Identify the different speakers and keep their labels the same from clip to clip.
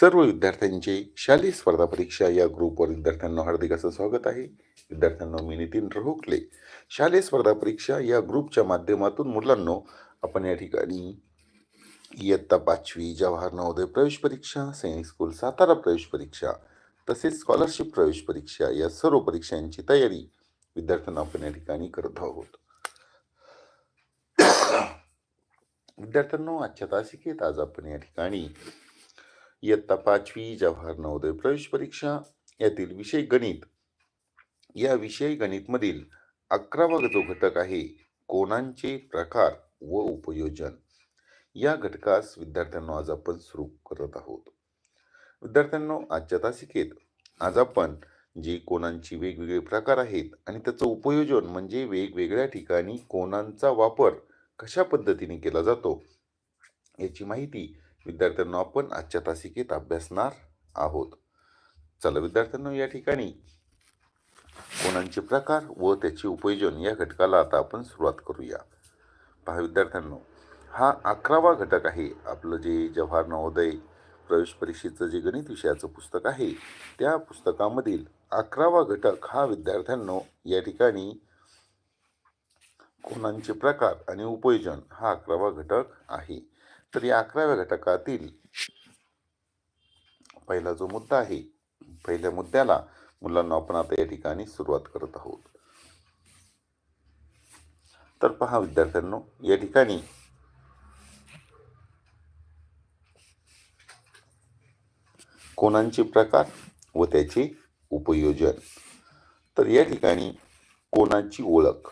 Speaker 1: सर्व विद्यार्थ्यांचे शालेय स्पर्धा परीक्षा या ग्रुपवर विद्यार्थ्यांना हार्दिक असं स्वागत आहे. विद्यार्थ्यांना मी नितीन रहोकले शालेय स्पर्धा परीक्षा या ग्रुपच्या माध्यमातून मुलांनो आपण या ठिकाणी इयत्ता पाचवी जवाहर नवोदय प्रवेश परीक्षा सैनिक स्कूल सातारा प्रवेश परीक्षा तसेच स्कॉलरशिप प्रवेश परीक्षा या सर्व परीक्षांची तयारी विद्यार्थ्यांना आपण या ठिकाणी करत आहोत. विद्यार्थ्यांनो आजच्या तासिकेत आज आपण या ठिकाणी इयत्ता पाचवी जवाहर नवोदय प्रवेश परीक्षा. यातील विषय गणित. या विषय गणितमधील अकरावा जो घटक आहे कोणांचे प्रकार व उपयोजन? या घटकास विद्यार्थ्यांना आज आपण सुरू करत आहोत. विद्यार्थ्यांना आजच्या तासिकेत आज आपण जे कोणांची वेगवेगळे प्रकार आहेत आणि त्याचं उपयोजन म्हणजे वेगवेगळ्या ठिकाणी कोणांचा वापर कशा पद्धतीने केला जातो याची माहिती विद्यार्थ्यांना आपण आजच्या तासिकेत अभ्यासणार आहोत. चला विद्यार्थ्यांनो या ठिकाणी कोणांचे प्रकार व त्याचे उपयोजन या घटकाला आता आपण सुरुवात करूया. पहा विद्यार्थ्यांनो हा अकरावा घटक आहे. आपलं जे जवाहर नवोदय प्रवेश परीक्षेचं जे गणित विषयाचं पुस्तक आहे त्या पुस्तकामधील अकरावा घटक हा विद्यार्थ्यांनो या ठिकाणी कोणांचे प्रकार आणि उपयोजन हा अकरावा घटक आहे. तर या अकराव्या घटकातील पहिला जो मुद्दा आहे पहिल्या मुद्द्याला मुलांना आपण आता या ठिकाणी सुरुवात करत आहोत. तर पहा विद्यार्थ्यांनो या ठिकाणी कोणांचे प्रकार व त्याचे उपयोजन. तर या ठिकाणी कोणाची ओळख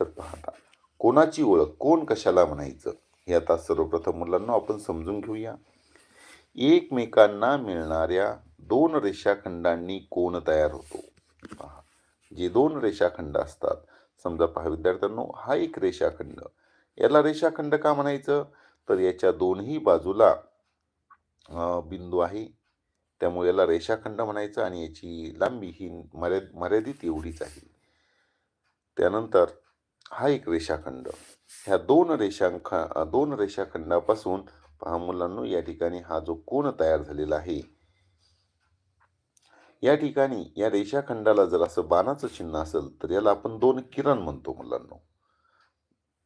Speaker 1: तर पाहता कोणाची ओळख कोण कशाला म्हणायचं? हे आता सर्वप्रथम मुलांना आपण समजून घेऊया. एकमेकांना मिळणाऱ्या दोन रेषाखंडांनी कोण तयार होतो? पहा जे दोन रेषाखंड असतात समजा पहा विद्यार्थ्यांनो हा एक रेषाखंड. याला रेषाखंड का म्हणायचं? तर याच्या दोन्ही बाजूला बिंदू आहे. त्यामुळे याला रेषाखंड म्हणायचं आणि याची लांबी ही मर्याद मर्यादित एवढीच आहे. त्यानंतर हा एक रेषाखंड. ह्या दोन रेषांख दोन रेषाखंडापासून पहा मुलांनो या ठिकाणी हा जो कोण तयार झालेला आहे. या ठिकाणी या रेषाखंडाला जर असं बाणाचं चिन्ह असेल तर याला आपण दोन किरण म्हणतो मुलांनो.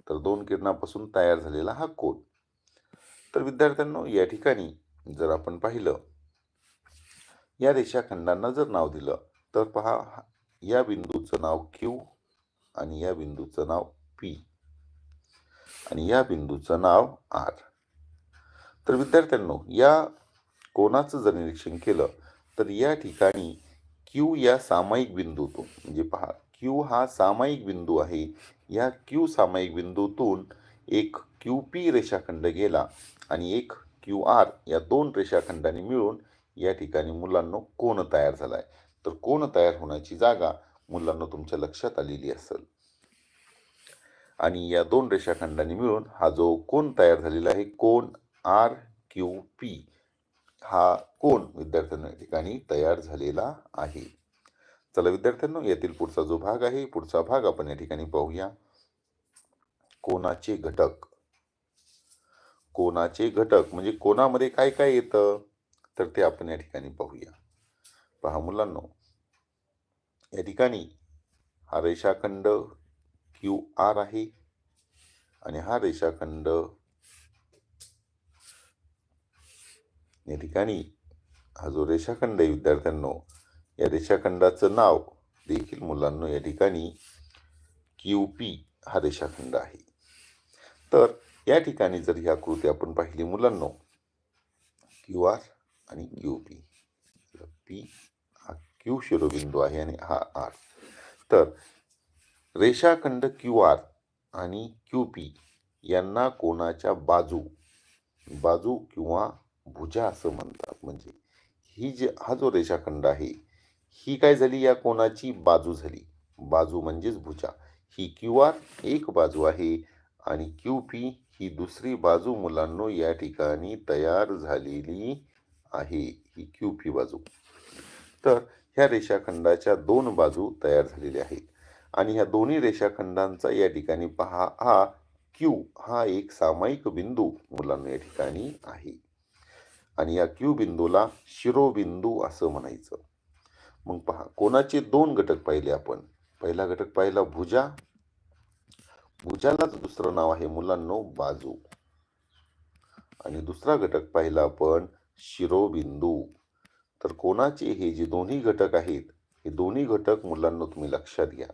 Speaker 1: तर दोन किरणापासून तयार झालेला हा कोण तर विद्यार्थ्यांनो या ठिकाणी जर आपण पाहिलं या रेषाखंडांना जर नाव दिलं तर पहा या बिंदूचं नाव क्यू आणि या बिंदूचं नाव पी. आणि या बिंदूचं नाव आर. तर विद्यार्थ्यांनो या कोणाचं जर निरीक्षण केलं तर या ठिकाणी क्यू या सामायिक बिंदूतून म्हणजे पहा क्यू हा सामायिक बिंदू आहे. या क्यू सामायिक बिंदूतून एक क्यू पी रेषाखंड गेला आणि एक क्यू आर या दोन रेषाखंडांनी मिळून या ठिकाणी मुलांनो कोण तयार झाला आहे तर कोण तयार होण्याची जागा मुलांना तुमच्या लक्षात आलेली असेल. आणि या दोन रेषाखंडांनी मिळून हा जो कोण तयार झालेला आहे कोण आर क्यू पी हा कोण विद्यार्थ्यांना या ठिकाणी तयार झालेला आहे. चला विद्यार्थ्यांनो यातील पुढचा जो भाग आहे पुढचा भाग आपण या ठिकाणी पाहूया. कोणाचे घटक? कोणाचे घटक? म्हणजे कोणामध्ये काय काय येतं? तर ते आपण या ठिकाणी पाहूया. पहा मुलांनो या ठिकाणी हा रेषाखंड क्यू आर आहे आणि हा रेषाखंड या ठिकाणी हा जो रेषाखंड आहे विद्यार्थ्यांनो या रेषाखंडाचं नाव देखील मुलांनो या ठिकाणी क्यू पी हा रेषाखंड आहे. तर या ठिकाणी जर ही आकृती आपण पाहिली मुलांनो क्यू आर आणि क्यू पी. पी क्यू शिरोबिंदू आहे आणि हा आर तर रेषाखंड क्यू आर आणि क्यू पी यांना कोणाच्या बाजू बाजू किंवा भुजा असं म्हणतात. म्हणजे ही जे हा जो रेषाखंड आहे ही काय झाली? या कोणाची बाजू झाली? बाजू म्हणजेच भुजा. ही क्यू आर एक बाजू आहे आणि क्यू पी ही दुसरी बाजू मुलांनो या ठिकाणी तयार झालेली आहे. ही क्यू पी बाजू. तर ह्या रेषाखंडाच्या दोन बाजू तयार झालेल्या आहेत. आणि ह्या दोन्ही रेषाखंडांचा या ठिकाणी पहा हा क्यू हा एक सामायिक बिंदू मुलांना या ठिकाणी आहे. आणि या क्यू बिंदूला शिरोबिंदू असं म्हणायचं. मग पहा कोणाचे दोन घटक पाहिले आपण? पहिला घटक पाहिला भुजा. भुजालाच दुसरं नाव आहे मुलांनो बाजू. आणि दुसरा घटक पाहिला आपण शिरोबिंदू. तर कोणाचे हे जे दोन्ही घटक आहेत हे दोन्ही घटक मुलांना तुम्ही लक्षात घ्या.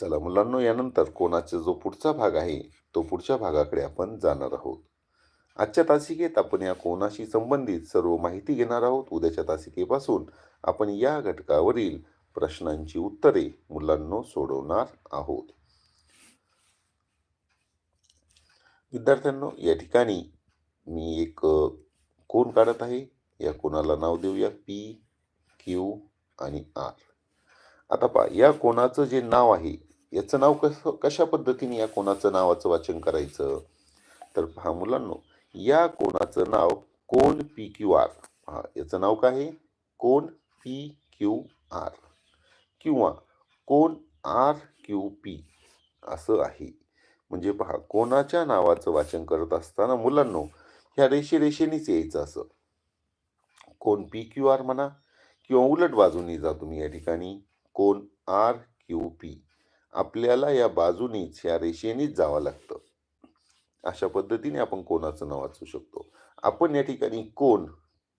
Speaker 1: चला मुलांनो यानंतर कोणाचा जो पुढचा भाग आहे तो पुढच्या भागाकडे आपण जाणार आहोत. आजच्या तासिकेत आपण या कोणाशी संबंधित सर्व माहिती घेणार आहोत. उद्याच्या तासिकेपासून आपण या घटकावरील प्रश्नांची उत्तरे मुलांनो सोडवणार आहोत. विद्यार्थ्यांनो या ठिकाणी मी एक कोण काढत आहे? या कोणाला नाव देऊया? पी क्यू आणि आर. आता पहा या कोणाचं जे नाव आहे याचं नाव कसं कशा पद्धतीने या कोणाचं नावाचं वाचन करायचं? तर पहा मुलांनो या कोणाचं नाव कोण पी क्यू आर. हा याचं नाव काय आहे? कोण पी क्यू आर. किंवा कोण आर क्यू पी. असं आहे. म्हणजे पहा कोणाच्या नावाचं वाचन करत असताना मुलांनो ह्या रेषे रेषेनीच यायचं असं. कोण पी क्यू आर म्हणा किंवा उलट बाजूने जा तुम्ही या ठिकाणी. कोण आर क्यू पी आपल्याला या बाजूनीच या रेषेनीच जावं लागतं. अशा पद्धतीने आपण कोणाचं नाव वाचू शकतो. आपण या ठिकाणी कोण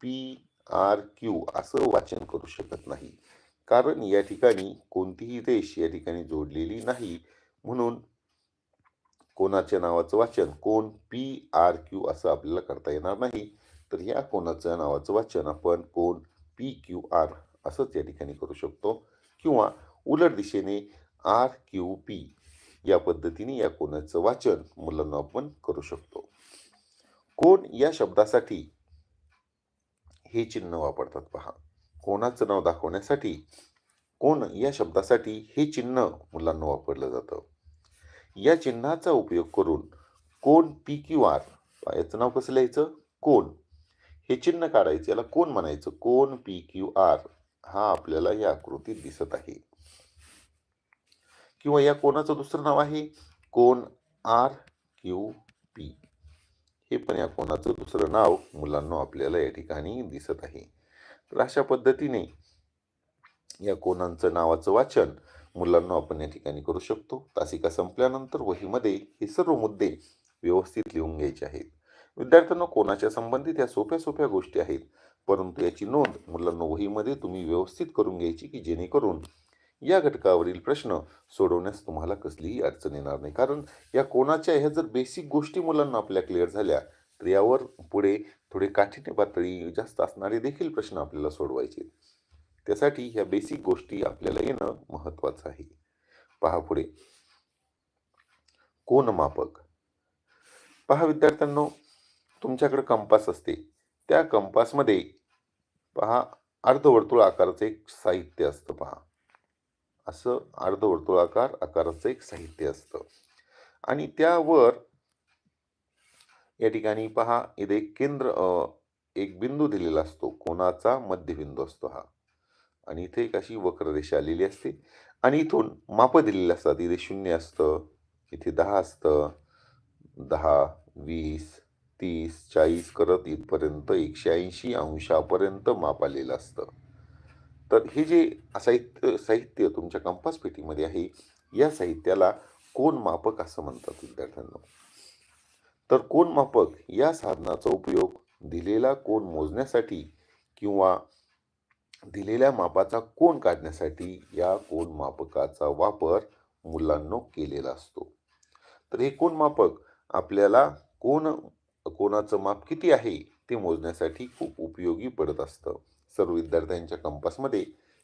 Speaker 1: पी आर क्यू असं वाचन करू शकत नाही. कारण या ठिकाणी कोणतीही रेष या ठिकाणी जोडलेली नाही. म्हणून कोणाच्या नावाचं वाचन? कोण? पी आर क्यू असं आपल्याला करता येणार नाही. तर या कोणाचं नावाचं वाचन आपण कोण? पी क्यू आर असंच या ठिकाणी करू शकतो. किंवा उलट दिशेने आर क्यू पी या पद्धतीने या कोणाचं वाचन मुलांना आपण करू शकतो. कोण या शब्दासाठी हे चिन्ह वापरतात पहा. कोणाचं नाव दाखवण्यासाठी कोण या शब्दासाठी हे चिन्ह मुलांना वापरलं जातं? या चिन्हाचा उपयोग करून कोण पी क्यू आर? याचं नाव कसं लिहायचं? कोण. हे चिन्ह काढायचं याला कोण म्हणायचं? कोण पी क्यू आर? हा आपल्याला या आकृतीत दिसत आहे. किंवा या कोणाचं दुसरं नाव आहे? कोण आर क्यू पी. हे पण या कोणाचं दुसरं नाव मुलांना आपल्याला या ठिकाणी दिसत आहे. तर अशा पद्धतीने या कोणांचं नावाचं वाचन मुलांना आपण या ठिकाणी करू शकतो. तासिका संपल्यानंतर वहीमध्ये हे सर्व मुद्दे व्यवस्थित लिहून घ्यायचे आहेत. विद्यार्थ्यांना कोणाच्या संबंधित या सोप्या सोप्या गोष्टी आहेत? परंतु याची नोंद मुलांना वहीमध्ये तुम्ही व्यवस्थित करून घ्यायची की जेणेकरून या घटकावरील प्रश्न सोडवण्यास तुम्हाला कसलीही अडचण येणार नाही. कारण या कोणाच्या ह्या जर बेसिक गोष्टी मुलांना आपल्या क्लिअर झाल्या तर यावर पुढे थोडे काठीण्य पातळी जास्त असणारे देखील प्रश्न आपल्याला सोडवायचे आहेत. त्यासाठी ह्या बेसिक गोष्टी आपल्याला येणं महत्वाचं आहे. पहा पुढे. कोण मापक? पहा विद्यार्थ्यांनो तुमच्याकडे कंपास असते. त्या कंपासमध्ये पहा अर्धवर्तुळ आकाराचं एक साहित्य असतं पहा. असं अर्धवर्तुळाकार आकाराचं एक साहित्य असतं. आणि त्यावर या ठिकाणी पहा इथे केंद्र एक बिंदू दिलेला असतो. कोणाचा मध्यबिंदू असतो हा. आणि इथे एक अशी वक्ररेषा आलेली असते. आणि इथून माप दिलेली असतात. इथे शून्य असतं इथे दहा असतं दहा वीस तीस चाळीस करत इथपर्यंत एकशे ऐंशी अंशापर्यंत माप आलेलं असतं. तर हे जे साहित्य साहित्य तुमच्या कंपास पेटीमध्ये आहे या साहित्याला कोण मापक असं म्हणतात विद्यार्थ्यांना. तर कोण मापक या साधनाचा उपयोग दिलेला कोण मोजण्यासाठी किंवा दिलेल्या मापाचा कोण काढण्यासाठी या कोण मापकाचा वापर मुलांनो केलेला असतो? तर हे कोण मापक आपल्याला कोण कोणाचं माप किती आहे ते मोजण्यासाठी खूप उपयोगी पडत असतं. सर्व विद्यार्थ्यांच्या कंपासमध्ये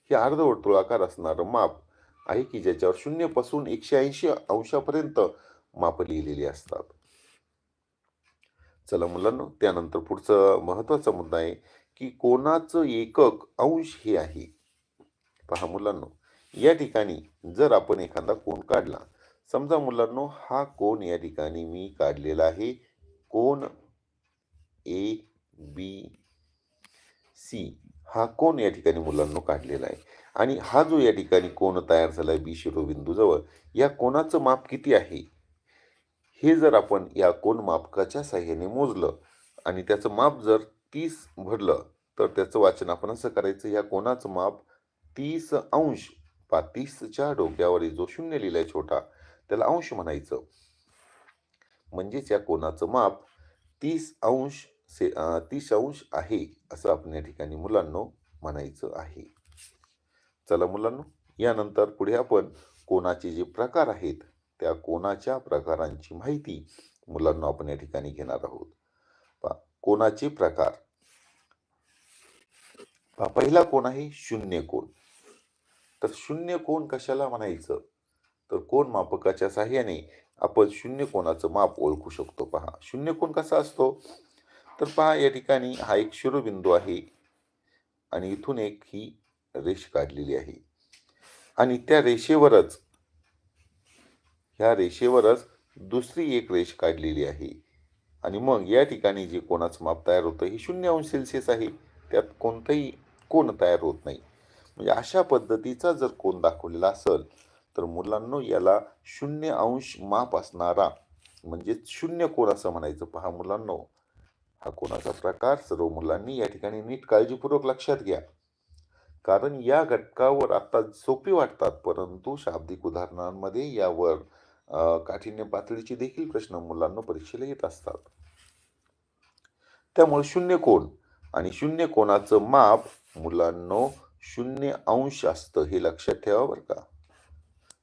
Speaker 1: हे अर्धवर्तुळाकार असणारं माप आहे की ज्याच्यावर शून्यपासून एकशे ऐंशी अंशापर्यंत माप लिहिलेली असतात. चला मुलांनो त्यानंतर पुढचा महत्त्वाचा मुद्दा आहे की कोणाचं एकक अंश हे आहे. पहा मुलांनो या ठिकाणी जर आपण एखादा कोण काढला समजा मुलांनो हा कोण या ठिकाणी मी काढलेला आहे. कोण ए बी सी हा कोण या ठिकाणी मुलांनो काढलेला आहे. आणि हा जो या ठिकाणी कोण तयार झाला आहे बी शिरोबिंदूजवळ या कोणाचं माप किती आहे? हे जर आपण या कोण मापकाच्या साह्याने मोजलं आणि त्याचं माप जर तीस भरलं तर त्याचं वाचन आपण असं करायचं ह्या कोणाचं माप तीस अंश? पा तीसच्या डोक्यावर जो शून्य लिहिलाय छोटा त्याला अंश म्हणायचं. म्हणजेच या कोणाचं माप तीस अंश से तीस अंश आहे असं आपण या ठिकाणी मुलांनो म्हणायचं आहे. चला मुलांनो यानंतर पुढे आपण कोणाचे जे प्रकार आहेत त्या कोणाच्या प्रकारांची माहिती मुलांना आपण या ठिकाणी घेणार आहोत. कोणाचे प्रकार? पहिला कोण आहे? शून्य कोण. तर शून्य कोण कशाला म्हणायचं? तर कोण मापकाच्या साह्याने आपण शून्य कोणाचं माप ओळखू शकतो? पहा शून्य कोण कसा असतो? तर पहा या ठिकाणी हा एक शिरोबिंदू आहे आणि इथून एक ही रेष काढलेली आहे. आणि त्या रेषेवरच ह्या रेषेवरच दुसरी एक रेष काढलेली आहे. आणि मग या ठिकाणी जे कोणाचं माप तयार होतं हे शून्य अंश सेल्सिअस आहे. त्यात कोणतंही कोण तयार होत नाही. म्हणजे अशा पद्धतीचा जर कोण दाखवलेला असेल तर मुलांनो याला शून्य अंश माप असणारा म्हणजे शून्य कोण असं म्हणायचं. पहा मुलांनो हा कोणाचा प्रकार? सर्व मुलांनी या ठिकाणी नीट काळजीपूर्वक लक्षात घ्या. कारण या घटकावर आता सोपी वाटतात परंतु शाब्दिक उदाहरणांमध्ये यावर काठीण्य काठिण्य पातळीचे देखील प्रश्न मुलांना परीक्षेला येत असतात. त्यामुळे शून्य कोण आणि शून्य कोणाचं माप मुलांनो शून्य अंश असतं हे लक्षात ठेवा बरं का.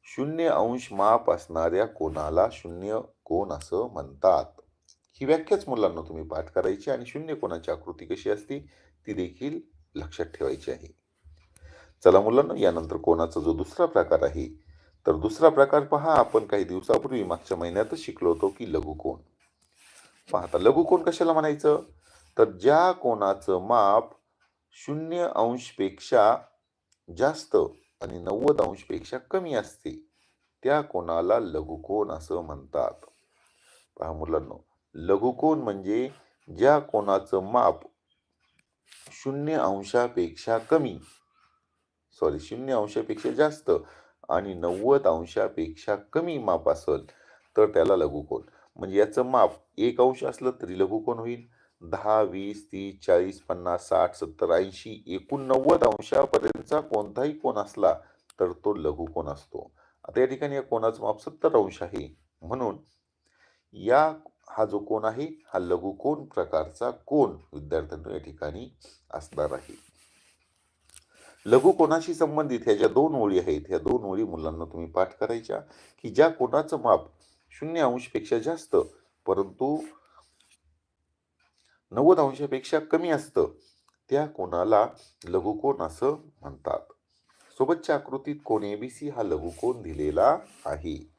Speaker 1: शून्य अंश माप असणाऱ्या कोणाला शून्य कोण असं म्हणतात? ही व्याख्याच मुलांना तुम्ही पाठ करायची आणि शून्य कोणाची आकृती कशी असते ती देखील लक्षात ठेवायची आहे. चला मुलांना यानंतर कोणाचा जो दुसरा प्रकार आहे तर दुसरा प्रकार पहा आपण काही दिवसापूर्वी मागच्या महिन्यातच शिकलो होतो की लघुकोण पाहता लघुकोण कशाला म्हणायचं? तर ज्या कोणाचं माप शून्य अंशपेक्षा जास्त आणि नव्वद अंशपेक्षा कमी असते. त्या कोणाला लघुकोन असं म्हणतात. पहा मुलांनो लघुकोन म्हणजे ज्या कोणाचं माप शून्य अंशापेक्षा कमी सॉरी शून्य अंशापेक्षा जास्त आणि नव्वद अंशापेक्षा कमी माप असेल तर त्याला लघुकोन. म्हणजे याचं माप एक अंश असलं तरी लघुकोन होईल. दहा वीस तीस चाळीस पन्नास साठ सत्तर ऐंशी एकोणनव्वद अंशापर्यंतचा कोणताही कोण असला तर तो लघुकोण असतो. आता या ठिकाणी या कोणाचं माप सत्तर अंश आहे. म्हणून या हा जो कोण आहे हा लघुकोण प्रकारचा कोण विद्यार्थ्यांना या ठिकाणी असणार आहे. लघुकोणाशी संबंधित ह्या ज्या दोन ओळी आहेत ह्या दोन ओळी मुलांना तुम्ही पाठ करायच्या की ज्या कोणाचं माप शून्य अंशपेक्षा जास्त परंतु नव्वद अंशापेक्षा कमी असतं. त्या कोणाला लघुकोण असं म्हणतात. सोबतच्या आकृतीत कोण एबीसी हा लघुकोण दिलेला आहे.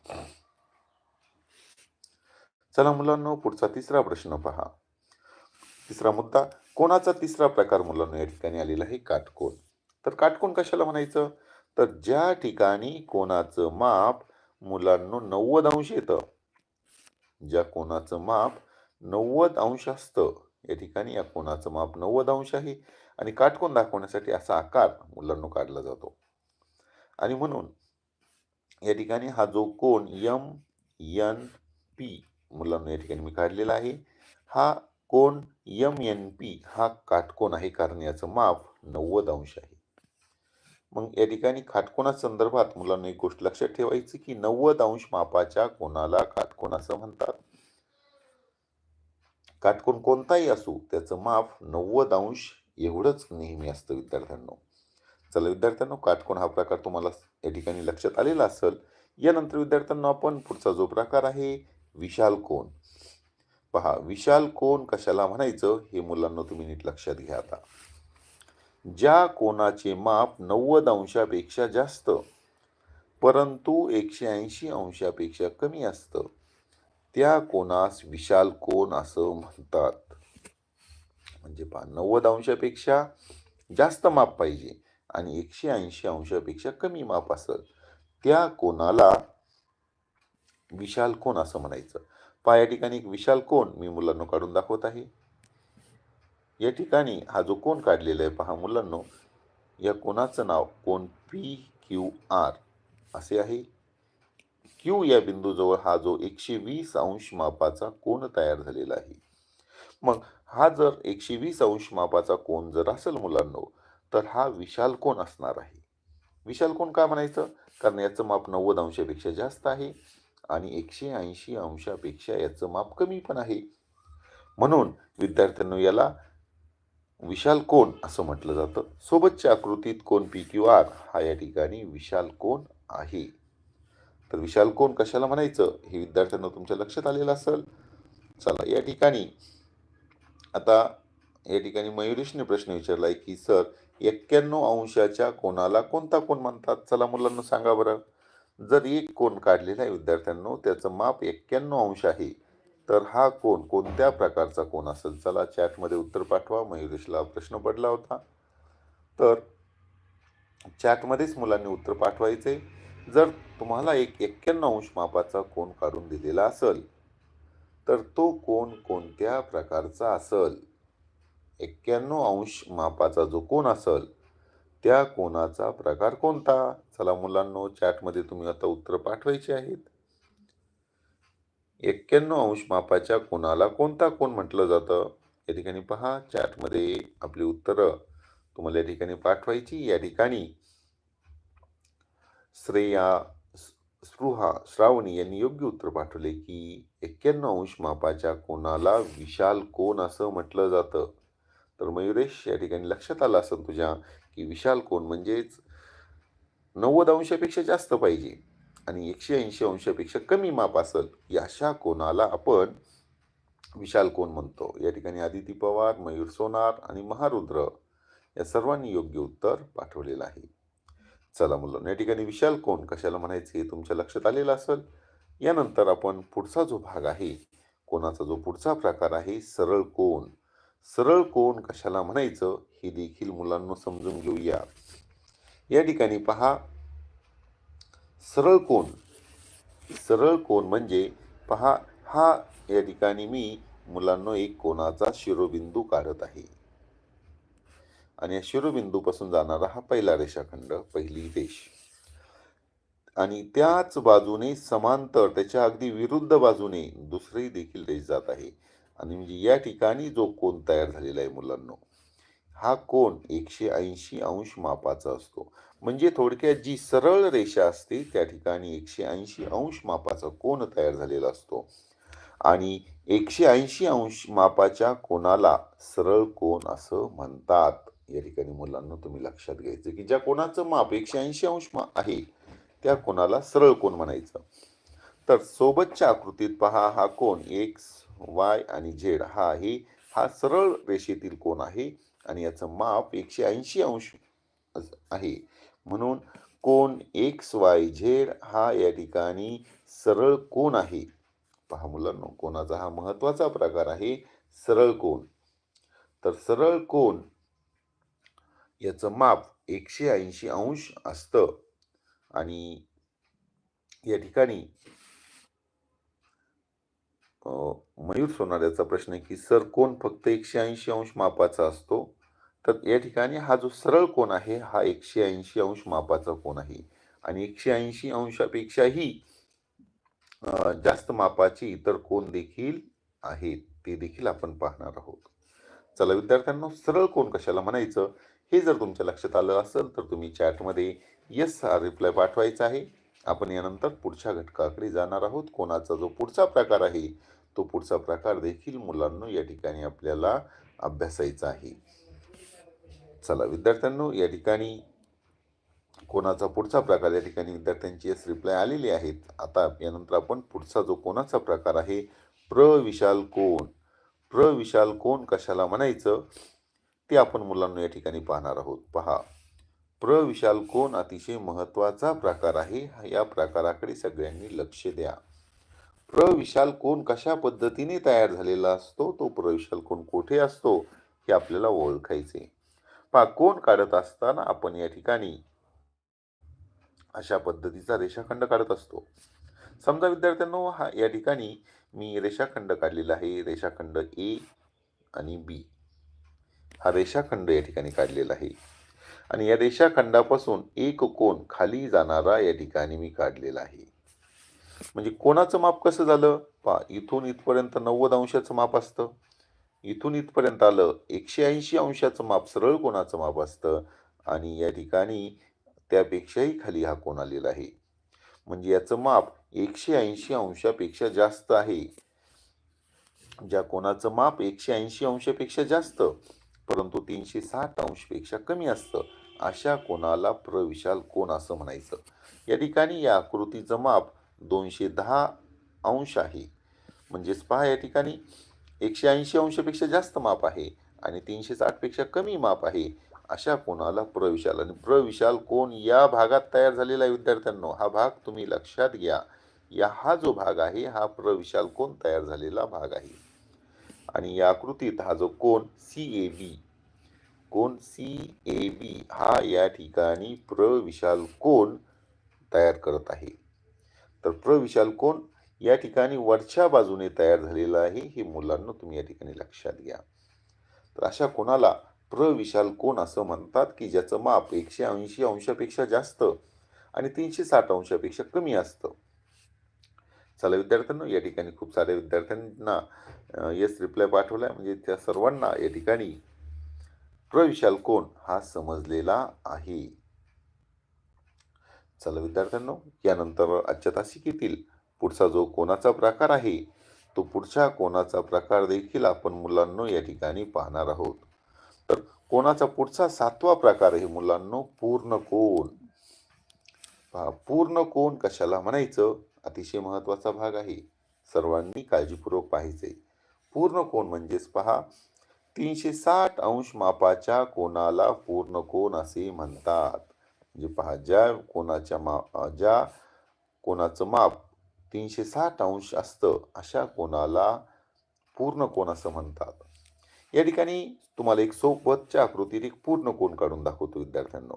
Speaker 1: चला मुलांनो पुढचा तिसरा प्रश्न पहा. तिसरा मुद्दा कोणाचा तिसरा प्रकार मुलांना या ठिकाणी आलेला आहे? काटकोण तर काटकोण कशाला म्हणायचं? तर ज्या ठिकाणी कोणाचं माप मुलांनो नव्वद अंश येतं ज्या कोणाचं माप नव्वद अंश असतं या ठिकाणी या कोणाचं माप नव्वद अंश आहे आणि काटकोन दाखवण्यासाठी असा आकार मुलांना काढला जातो. आणि म्हणून या ठिकाणी हा जो कोण यम एन पी मुलांना या ठिकाणी मी काढलेला आहे हा कोण यम एन पी हा काटकोन आहे कारण याचं माप नव्वद अंश आहे. मग या ठिकाणी काटकोणा संदर्भात मुलांना एक गोष्ट लक्षात ठेवायची की नव्वद अंश मापाच्या कोणाला काटकोण असं म्हणतात? काटकोन कोणताही असू त्याचं माप नव्वद अंश एवढंच नेहमी असतं विद्यार्थ्यांनो. चला विद्यार्थ्यांनो काटकोन हा प्रकार तुम्हाला या ठिकाणी लक्षात आलेला असेल. यानंतर विद्यार्थ्यांना आपण पुढचा जो प्रकार आहे विशाल कोण? पहा विशाल कोण कशाला म्हणायचं हे मुलांना तुम्ही नीट लक्षात घ्या आता. ज्या कोणाचे माप नव्वद अंशापेक्षा जास्त परंतु एकशे ऐंशी अंशापेक्षा कमी असतं त्या कोणास विशाल कोण असं म्हणतात? म्हणजे पहा नव्वद अंशापेक्षा जास्त माप पाहिजे आणि एकशे ऐंशी अंशापेक्षा कमी माप असत त्या कोणाला विशाल कोण असं म्हणायचं? पहा या ठिकाणी एक विशाल कोण मी मुलांना काढून दाखवत आहे. या ठिकाणी हा जो कोण काढलेला आहे पहा मुलांनो या कोणाचं नाव कोण? P Q R. असे आहे. क्यू या बिंदूजवळ हा जो एकशे वीस अंश मापाचा कोण तयार झालेला आहे. मग हा जर एकशे वीस अंश मापाचा कोन जर असेल मुलांनो तर हा विशाल कोन असणार आहे. विशाल कोन का म्हणायचं? कारण याचं माप नव्वद अंशापेक्षा जास्त आहे आणि एकशे ऐंशी अंशापेक्षा याचं माप कमी पण आहे. म्हणून विद्यार्थ्यांनो याला विशाल कोण असं म्हटलं जातं. सोबतच्या आकृतीत कोण पी क्यू आर हा या ठिकाणी विशाल कोण आहे. तर विशाल कोण? कशाला म्हणायचं? हे विद्यार्थ्यांना तुमच्या लक्षात आलेलं असेल चला या ठिकाणी. आता या ठिकाणी मयुरेशने प्रश्न विचारलाय की सर एक्क्याण्णव अंशाच्या कोणाला कोणता कोण म्हणतात? चला मुलांना सांगा बरं. जर एक कोण काढलेला आहे विद्यार्थ्यांनो त्याचं माप एक्क्याण्णव अंश आहे. तर हा कोण? कोणत्या प्रकारचा कोण असेल? चला चॅटमध्ये उत्तर पाठवा. मयुरेशला प्रश्न पडला होता. तर चॅटमध्येच मुलांनी उत्तर पाठवायचे. जर तुम्हाला एक एक्क्याण्णव अंश मापाचा कोण काढून दिलेला असेल तर तो कोण कोणत्या प्रकारचा असेल? एक्क्याण्णव अंश मापाचा जो कोण असेल त्या कोणाचा प्रकार कोणता? चला मुलांनो चॅटमध्ये तुम्ही आता उत्तर पाठवायची आहेत. एक्क्याण्णव अंश मापाच्या कोणाला कोणता कोण म्हटलं जातं? या ठिकाणी पहा चॅटमध्ये आपली उत्तरं तुम्हाला या ठिकाणी पाठवायची. या ठिकाणी श्रेया स्पृहा श्रावणी यांनी योग्य उत्तर पाठवले की एक्क्याण्णव अंश मापाच्या कोणाला विशाल कोण असं म्हटलं जातं? तर मयुरेश या ठिकाणी लक्षात आलं असं तुझ्या की विशाल कोण म्हणजेच नव्वद अंशापेक्षा जास्त पाहिजे आणि एकशे ऐंशी अंशापेक्षा कमी माप असेल या अशा कोणाला आपण विशाल कोण म्हणतो? या ठिकाणी आदिती पवार मयूर सोनार आणि महारुद्र या सर्वांनी योग्य उत्तर पाठवलेलं आहे. चला मुलं या ठिकाणी विशाल कोण? कशाला म्हणायचे? हे तुमच्या लक्षात आलेलं असेल? यानंतर आपण पुढचा जो भाग आहे कोणाचा जो पुढचा प्रकार आहे सरळ कोण? सरळ कोण कशाला म्हणायचं? हे देखील मुलांना समजून घेऊया. या ठिकाणी पहा. सरळ कोण? सरळ कोण म्हणजे पहा हा या ठिकाणी मी मुलांना एक कोणाचा शिरोबिंदू काढत आहे. आणि या शिरोबिंदूपासून जाणारा हा पहिला रेषाखंड पहिली रेष. आणि त्याच बाजूने समांतर त्याच्या अगदी विरुद्ध बाजूने दुसरी देखील रेष जात आहे. आणि म्हणजे या ठिकाणी जो कोण तयार झालेला आहे मुलांनो हा कोण एकशे ऐंशी अंश मापाचा असतो. म्हणजे थोडक्यात जी सरळ रेषा असते त्या ठिकाणी एकशे ऐंशी अंश मापाचा कोण तयार झालेला असतो. आणि एकशे ऐंशी अंश मापाच्या कोणाला सरळ कोण असं म्हणतात. या ठिकाणी मुलांना तुम्ही लक्षात घ्यायचं की ज्या कोणाचं माप एकशे ऐंशी अंश मा आहे त्या कोणाला सरळ कोण म्हणायचं? तर सोबतच्या आकृतीत पहा हा कोण एक्स वाय आणि झेड हा आहे हा सरळ रेषेतील कोण आहे आणि याचं माप एकशे ऐंशी अंश आहे. म्हणून कोण एक्स वाय झेड हा या ठिकाणी सरळ कोण आहे. पहा मुलांनो कोणाचा हा महत्त्वाचा प्रकार आहे सरळ कोण तर सरळ कोण याचं माप एकशे ऐंशी अंश असतं. आणि या ठिकाणी मयूर सोनाऱ्याचा प्रश्न आहे की सर कोण फक्त एकशे ऐंशी अंश मापाचा असतो? तर या ठिकाणी हा जो सरळ कोण आहे हा एकशे ऐंशी अंश मापाचा कोण आहे. आणि एकशे ऐंशी अंशापेक्षाही जास्त मापाचे इतर कोण देखील आहेत ते देखील आपण पाहणार आहोत. चला विद्यार्थ्यांना सरळ कोण कशाला म्हणायचं? हे जर तुमच्या लक्षात आलं असेल तर तुम्ही चॅटमध्ये येस हा रिप्लाय पाठवायचा आहे. आपण यानंतर पुढच्या घटकाकडे जाणार आहोत. कोणाचा जो पुढचा प्रकार आहे तो पुढचा प्रकार देखील मुलांना या ठिकाणी आपल्याला अभ्यासायचा आहे. चला विद्यार्थ्यांनो या ठिकाणी कोणाचा पुढचा प्रकार या ठिकाणी विद्यार्थ्यांची यस रिप्लाय आलेली आहेत. आता यानंतर आपण पुढचा जो कोणाचा प्रकार आहे प्रविशाल कोण? प्रविशाल कोण कशाला म्हणायचं? ते आपण मुलांना या ठिकाणी पाहणार आहोत. पहा प्रविशाल कोण? अतिशय महत्त्वाचा प्रकार आहे. या प्रकाराकडे सगळ्यांनी लक्ष द्या. प्रविशाल कोण कशा पद्धतीने तयार झालेला असतो? तो प्रविशाल कोण कोठे असतो? हे आपल्याला ओळखायचे. पहा कोण काढत असताना आपण या ठिकाणी अशा पद्धतीचा रेषाखंड काढत असतो. समजा विद्यार्थ्यांनो हा या ठिकाणी मी रेषाखंड काढलेला आहे. रेषाखंड ए आणि बी. हा रेषाखंड या ठिकाणी काढलेला आहे. आणि या रेषाखंडापासून एक कोण खाली जाणारा या ठिकाणी मी काढलेला आहे. म्हणजे कोणाचं माप कसं झालं? पा इथून इथपर्यंत नव्वद अंशाचं माप असतं. इथून इथपर्यंत आलं एकशे ऐंशी अंशाचं माप सरळ कोणाचं माप असतं. आणि या ठिकाणी त्यापेक्षाही खाली हा कोण आलेला आहे. म्हणजे याचं माप एकशे ऐंशी अंशापेक्षा जास्त आहे. ज्या कोणाचं माप एकशे ऐंशी अंशापेक्षा जास्त परंतु तीनशे साठ अंशपेक्षा कमी असतं. अशा कोणाला प्रविशाल कोण असं म्हणायचं? या ठिकाणी या आकृतीचं माप दोनशे दहा अंश आहे. म्हणजेच पहा या ठिकाणी एकशे ऐंशी अंशापेक्षा जास्त माप आहे आणि तीनशे साठपेक्षा कमी माप आहे. अशा कोणाला प्रविशाल आणि प्रविशाल कोण या भागात तयार झालेला आहे विद्यार्थ्यांनो हा भाग तुम्ही लक्षात घ्या. या हा जो भाग आहे हा प्रविशाल कोण तयार झालेला भाग आहे? आणि या आकृतीत हा जो कोण सी ए बी कोण सी ए बी हा या ठिकाणी प्रविशाल कोण तयार करत आहे. तर प्रविशाल कोण या ठिकाणी वरच्या बाजूने तयार झालेला आहे हे मुलांना तुम्ही या ठिकाणी लक्षात घ्या. तर अशा कोणाला प्रविशाल कोण असं म्हणतात की ज्याचं माप एकशे ऐंशी अंशापेक्षा जास्त आणि तीनशे साठ अंशापेक्षा कमी असतं. चला विद्यार्थ्यांनो या ठिकाणी खूप साऱ्या विद्यार्थ्यांना येस रिप्लाय पाठवलाय. म्हणजे त्या सर्वांना या ठिकाणी प्रविशाल कोण हा समजलेला आहे. चला विद्यार्थ्यांनो यानंतर आजच्या तासिकेतील पुढचा जो कोणाचा प्रकार आहे तो पुढच्या कोणाचा प्रकार देखील आपण मुलांनो या ठिकाणी पाहणार आहोत. तर कोणाचा पुढचा सातवा प्रकार आहे मुलांनो? पूर्ण कोण? पहा पूर्ण कोण कशाला म्हणायचं? अतिशय महत्त्वाचा भाग आहे. सर्वांनी काळजीपूर्वक पाहायचे. पूर्ण कोण म्हणजेच पहा. तीनशे साठ अंश मापाच्या कोणाला पूर्ण कोण असे म्हणतात. म्हणजे पहा ज्या कोणाच्या मा ज्या कोणाचं माप तीनशे साठ अंश असतं अशा कोणाला पूर्ण कोण असं म्हणतात. या ठिकाणी तुम्हाला एक सोबतच्या आकृतीत एक पूर्ण कोण काढून दाखवतो विद्यार्थ्यांना.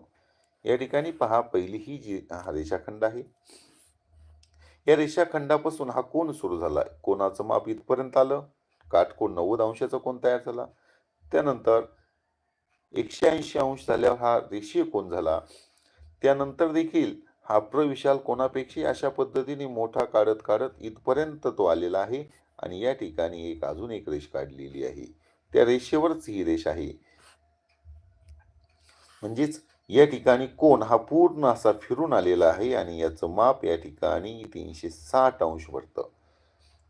Speaker 1: या ठिकाणी पहा पहिली ही जी हा रेषाखंड आहे. या रेषाखंडापासून हा कोण सुरू झाला? कोणाचं माप इथपर्यंत आलं? काटकोण नव्वद अंशाचा कोण तयार झाला? त्यानंतर एकशे ऐंशी अंश झाल्यावर हा रेषीय कोण झाला. त्यानंतर देखील हा प्रविशाल कोणापेक्षा अशा पद्धतीने मोठा काढत काढत इथपर्यंत तो आलेला आहे आणि या ठिकाणी एक अजून एक रेष काढलेली आहे. त्या रेषेवरच ही रेष आहे. म्हणजेच या ठिकाणी कोण हा पूर्ण असा फिरून आलेला आहे आणि याचं माप या ठिकाणी तीनशे साठ अंश भरतं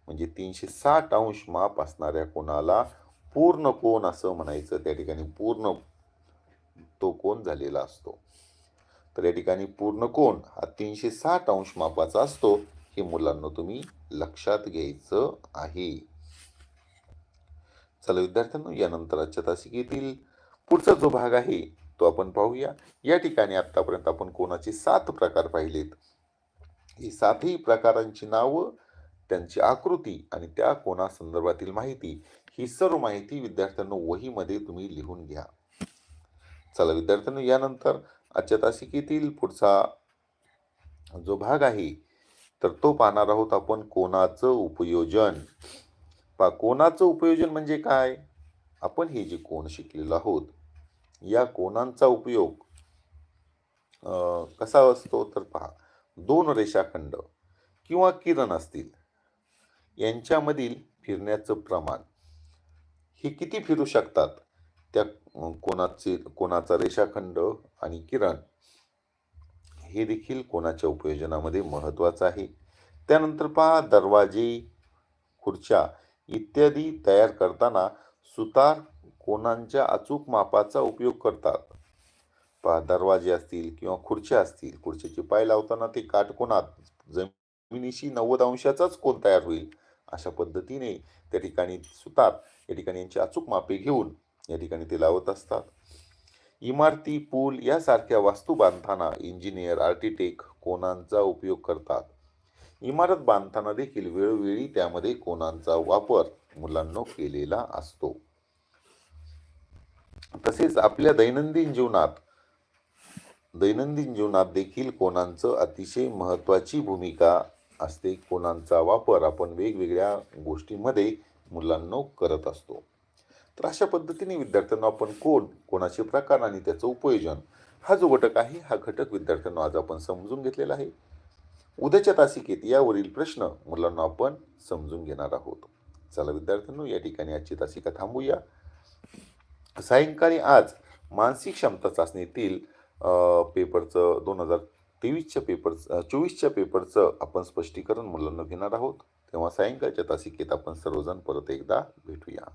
Speaker 1: म्हणजे तीनशे साठ अंश माप असणाऱ्या कोणाला पूर्ण कोण असं म्हणायचं त्या ठिकाणी पूर्ण तो कोण झालेला असतो. तर या ठिकाणी पूर्ण कोण हा तीनशे साठ अंश मापाचा असतो हे मुलांना तुम्ही लक्षात घ्यायचं आहे. चला विद्यार्थ्यांनो यानंतर आजच्या तासिकेतील पुढचा जो भाग आहे तो आपण पाहूया. या ठिकाणी आत्तापर्यंत आपण कोणाचे सात प्रकार पाहिलेत? ही सातही प्रकारांची नावं त्यांची आकृती आणि त्या कोणासंदर्भातील माहिती ही सर्व माहिती विद्यार्थ्यांना वहीमध्ये तुम्ही लिहून घ्या. चला विद्यार्थ्यांनो यानंतर आजच्या तासिकेतील पुढचा जो भाग आहे तर तो पाहणार आहोत आपण कोणाचं उपयोजन. पा कोणाचं उपयोजन म्हणजे काय? आपण हे जे कोण शिकलेलो आहोत या कोणांचा उपयोग? कसा असतो? तर पहा दोन रेषाखंड किंवा किरण असतील यांच्यामधील फिरण्याचं प्रमाण. हे किती फिरू शकतात? त्या कोणाचे कोणाचा रेषाखंड आणि किरण हे देखील कोणाच्या उपयोजनामध्ये महत्त्वाचं आहे. त्यानंतर पहा दरवाजे खुर्च्या इत्यादी तयार करताना सुतार कोणांच्या अचूक मापाचा उपयोग करतात. पहा दरवाजे असतील किंवा खुर्च्या असतील खुर्च्याचे पाय लावताना ते काटकोनात जमिनीशी नव्वद अंशाचाच कोण तयार होईल अशा पद्धतीने त्या ठिकाणी सुतार या ठिकाणी यांची अचूक मापे घेऊन या ठिकाणी ते लावत असतात. इमारती पूल यासारख्या वास्तू बांधताना इंजिनियर आर्किटेक्ट कोणांचा उपयोग करतात? इमारत बांधताना देखील वेळोवेळी त्यामध्ये कोणांचा वापर मुलांना केलेला असतो. तसेच आपल्या दैनंदिन जीवनात दैनंदिन जीवनात देखील कोणांचं अतिशय महत्त्वाची भूमिका असते. कोणांचा वापर आपण वेगवेगळ्या गोष्टींमध्ये मुलांना करत असतो. तर अशा पद्धतीने विद्यार्थ्यांना आपण कोण कोणाचे प्रकार आणि त्याचं उपयोजन हा जो घटक आहे हा घटक विद्यार्थ्यांना आज आपण समजून घेतलेला आहे. उद्याच्या तासिकेत यावरील प्रश्न मुलांना आपण समजून घेणार आहोत. चला विद्यार्थ्यांनो या ठिकाणी आजची तासिका थांबूया. सायंकाळी आज मानसिक क्षमता चाचणीतील पेपरचं दोन हजार तेवीसच्या पेपरचं चोवीसच्या पेपरचं आपण स्पष्टीकरण मुलांना घेणार आहोत. तेव्हा सायंकाळच्या तासिकेत आपण सर्वजण परत एकदा भेटूया.